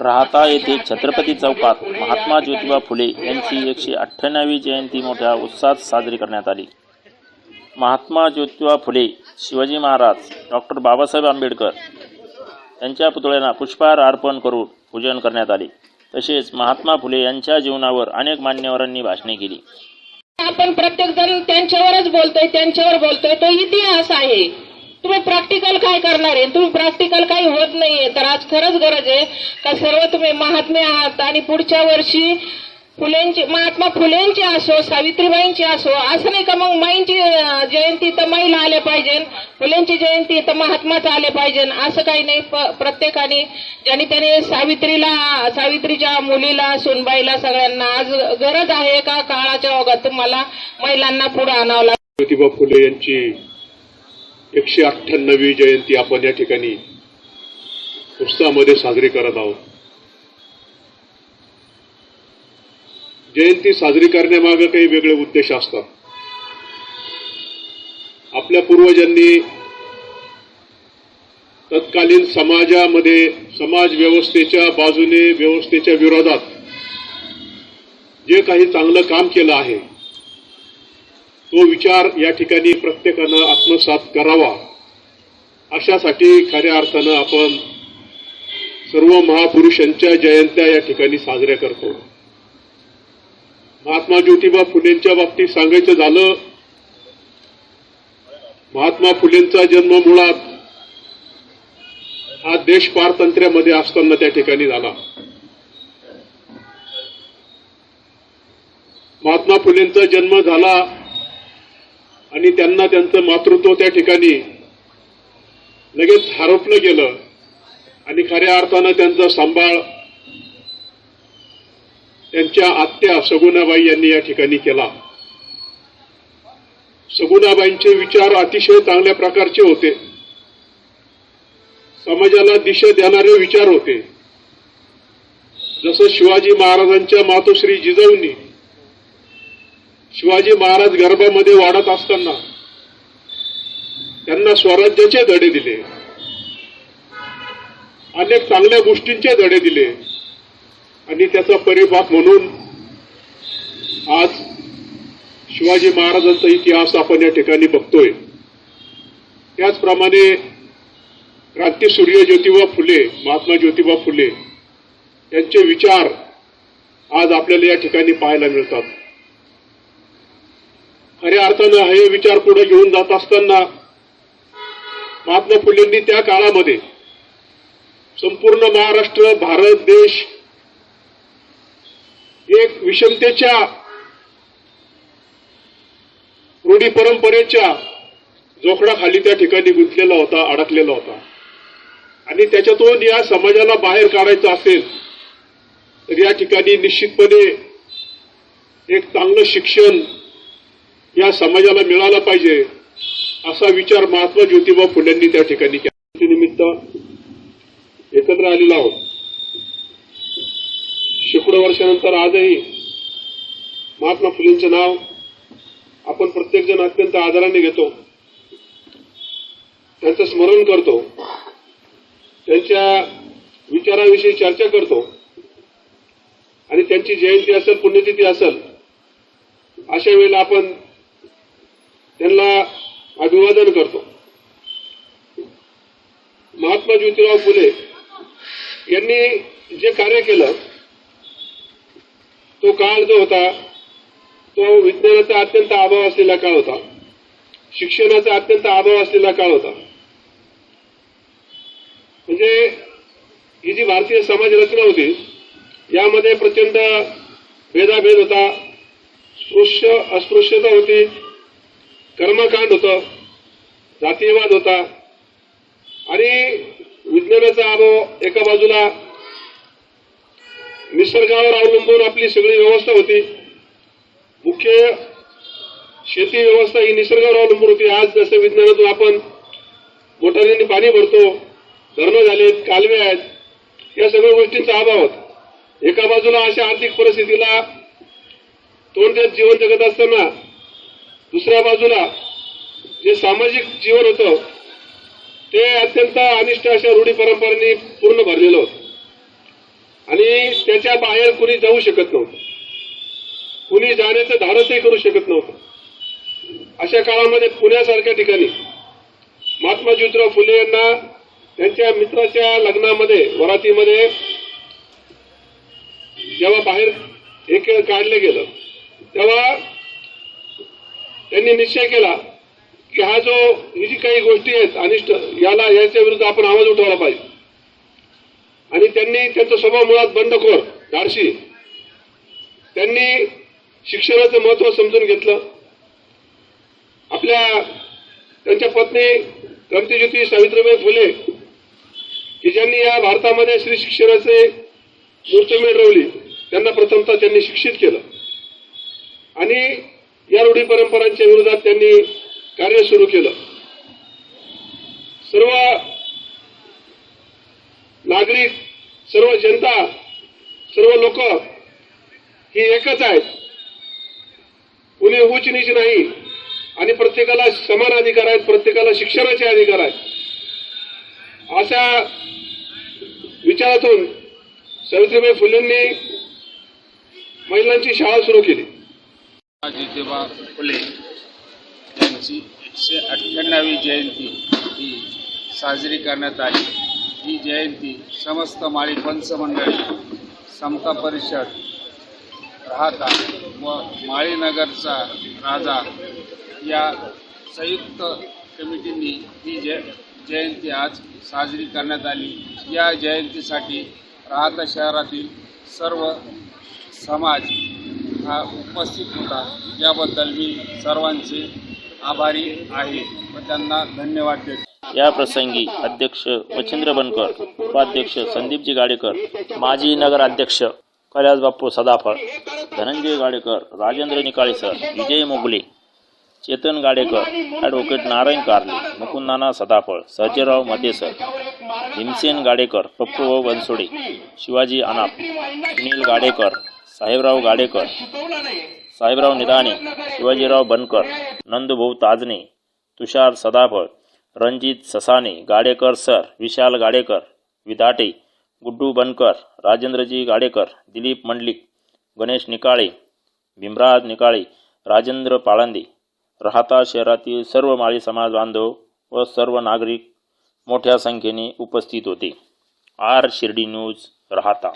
राहता येथे छत्रपती चौकात महात्मा ज्योतिबा फुले यांची एकशे अठ्ठ्याण्णवी जयंती मोठ्या उत्साहात साजरी करण्यात आली. महात्मा ज्योतिबा फुले शिवाजी महाराज डॉक्टर बाबासाहेब आंबेडकर यांच्या पुतळ्यांना पुष्पहार अर्पण करून पूजन करण्यात आले. तसेच महात्मा फुले यांच्या जीवनावर अनेक मान्यवरांनी भाषणे केली. आपण प्रत्येक जण त्यांच्यावरच बोलतोय त्यांच्यावर बोलतोय. तो इतिहास आहे. तुम्ही प्रॅक्टिकल काय करणार आहे? तुम्ही प्रॅक्टिकल काही होत नाहीये. तर आज खरंच गरज आहे का सर्व तुम्ही महात्मे आहात आणि पुढच्या वर्षी फुलेंची महात्मा फुलेंची असो सावित्रीबाईंची असो असं नाही का मग माईंची जयंती तर माईला आले पाहिजे फुलेंची जयंती तर महात्माच आले पाहिजे असं काही नाही. प्रत्येकाने ज्याने त्याने सावित्रीला सावित्रीच्या मुलीला सुनबाईला सगळ्यांना आज गरज आहे का काळाच्या ओघात तुम्हाला महिलांना पुढे आणावं लागेल? ज्योतिबा फुले यांची एकशे अठ्ठ्याण्णवी जयंती आपण या ठिकाणी उत्साहामध्ये साजरी करत आहोत. जयंती साजरी करण्यामागे काही वेगळे उद्देश असतात. आपल्या पूर्वजांनी तत्कालीन समाजामध्ये समाज व्यवस्थेच्या बाजूने व्यवस्थेच्या विरोधात जे काही चांगलं काम केलं आहे तो विचार या ठिकाणी प्रत्येकानं आत्मसात करावा. अशासाठी खऱ्या अर्थानं आपण सर्व महापुरुषांच्या जयंत्या या ठिकाणी साजऱ्या करतो. महात्मा ज्योतिबा फुलेंच्या बाबतीत सांगायचं झालं महात्मा फुलेंचा जन्म मुळात हा देश पारतंत्र्यामध्ये असताना त्या ठिकाणी झाला. महात्मा फुलेंचा जन्म झाला आणि त्यांना त्यांचं मातृत्व त्या ठिकाणी लगेच हरपलं गेलं. आणि खऱ्या अर्थानं त्यांचा सांभाळ त्यांच्या आत्या सगुणाबाई यांनी या ठिकाणी केला. सगुणाबाईंचे विचार अतिशय चांगल्या प्रकारचे होते. समाजाला दिशा देणारे विचार होते. जसं शिवाजी महाराजांच्या मातोश्री जिजाऊंनी शिवाजी महाराज गर्भामध्ये वाढत असताना त्यांना स्वराज्याचे धडे दिले. अनेक चांगल्या गोष्टींचे धडे दिले. आणि त्याचा परिपाक म्हणून आज शिवाजी महाराजांचा इतिहास आपण या ठिकाणी बघतोय. त्याचप्रमाणे क्रांतीसूर्य ज्योतिबा फुले महात्मा ज्योतिबा फुले यांचे विचार आज आपल्याला या ठिकाणी पाहायला मिळतात. खऱ्या अर्थानं हे विचार पुढे घेऊन जात असताना महात्मा फुलेंनी त्या काळामध्ये संपूर्ण महाराष्ट्र भारत देश एक विषमतेच्या रूढी परंपरेच्या जोखडाखाली त्या ठिकाणी गुंतलेला होता अडकलेला होता. आणि त्याच्यातून या समाजाला बाहेर काढायचं असेल तर या ठिकाणी निश्चितपणे एक चांगलं शिक्षण या समाजाला मिळाला पाहिजे असा विचार महात्मा ज्योतिबा फुल्यांनी त्या ठिकाणी केला. निमित्त एकत्र आलेलो आहोत. शेकडो वर्षानंतर आजही महात्मा फुलेंचं नाव आपण प्रत्येकजण अत्यंत आदराने घेतो. त्यांचं स्मरण करतो. त्यांच्या विचाराविषयी चर्चा करतो. आणि त्यांची जयंती असेल पुण्यतिथी असेल अशा वेळेला आपण त्यांना अभिवादन करतो. महात्मा ज्योतिराव फुले यांनी जे कार्य केलं तो काळ जो होता तो विज्ञानाचा अत्यंत अभाव असलेला काळ होता. शिक्षणाचा अत्यंत अभाव असलेला काळ होता. म्हणजे ही जी भारतीय समाज रचना होती यामध्ये प्रचंड भेदाभेद होता. स्पृश्य अस्पृश्यता होती. कर्मकांड होतं जातीयवाद होता. आणि विज्ञानाचा अभाव एका बाजूला निसर्गावर अवलंबून आपली सगळी व्यवस्था होती. मुख्य शेती व्यवस्था ही निसर्गावर अवलंबून होती. आज जसं विज्ञानातून आपण मोटारीने पाणी भरतो धरणं झालेत कालवे आहेत या सगळ्या गोष्टींचा अभाव होता. एका बाजूला अशा आर्थिक परिस्थितीला तोंड देत जीवन जगत असताना दुसऱ्या बाजूला जे सामाजिक जीवन होतं ते अत्यंत अनिष्ट अशा रूढी परंपरेने पूर्ण भरलेलं होतं. त्याच्या बाहेर कुणी जाऊ शकत नव्हतं. कुणी जाण्याचं धाडसही करू शकत नव्हतं. अशा काळामध्ये पुण्यासारख्या ठिकाणी महात्मा ज्योतिराव फुले यांना त्यांच्या मित्राच्या लग्नामध्ये वरातीमध्ये जेव्हा बाहेर एक काढलं गेलं तेव्हा त्यांनी निश्चय केला की हा जो ही जी काही गोष्टी आहेत अनिष्ट याला याच्या विरुद्ध आपण आवाज उठवला पाहिजे. आणि त्यांनी त्यांचा स्वभाव मुळात बंडखोर धाडशी. त्यांनी शिक्षणाचं महत्त्व समजून घेतलं. आपल्या त्यांच्या पत्नी क्रांतिज्योती सावित्रीबाई फुले की ज्यांनी या भारतामध्ये श्री शिक्षणाचे मूर्तमेढ मिळवली त्यांना प्रथमतः त्यांनी शिक्षित केलं. आणि या रूढी परंपरांच्या विरोधात त्यांनी कार्य सुरू केलं. सर्व नागरिक सर्व जनता सर्व लोक ही एकच आहेत. कुणी उच्च नीच नाही आणि प्रत्येकाला समान अधिकार आहेत प्रत्येकाला शिक्षणाचे अधिकार आहेत. अशा विचारातून सावित्रीबाई फुलेंनी महिलांची शाळा सुरू केली. ज्योतिबा फुले यांची एकशे अठ्ठ्याण्णवी जयंती ही साजरी करण्यात आली. ही जयंती समस्त माळी पंच मंडळी समता परिषद राहता व माळीनगरचा राजा या संयुक्त कमिटींनी ही जय जयंती आज साजरी करण्यात आली. या जयंतीसाठी राहता शहरातील सर्व समाज हा उपस्थित होता. याबद्दल मी सर्वांचे आभारी आहे. व त्यांना धन्यवाद देतो. या प्रसंगी अध्यक्ष वचेंद्र बनकर उपाध्यक्ष संदीपजी गाडेकर माजी नगराध्यक्ष कैलास बाप्पू सदाफळ धनंजय गाडेकर राजेंद्र निकाळे सर विजय मोगले चेतन गाडेकर ॲडव्होकेट नारायण कारले मुकुंदाना सदाफळ सर्जेराव मदेसर भीमसेन गाडेकर पप्पूभाऊ बनसोडे शिवाजी अनाप सुनील गाडेकर साहेबराव गाडेकर साहेबराव निदाणे शिवाजीराव बनकर नंदुभाऊ ताजने तुषार सदाफळ रणजित ससाने गाडेकर सर विशाल गाडेकर विधाटे गुड्डू बनकर राजेंद्रजी गाडेकर दिलीप मंडलिक गणेश निकाळे भीमराज निकाळे राजेंद्र पाळंदे राहता शहरातील सर्व माळी समाज बांधव व सर्व नागरिक मोठ्या संख्येने उपस्थित होते. आर शिर्डी न्यूज राहता.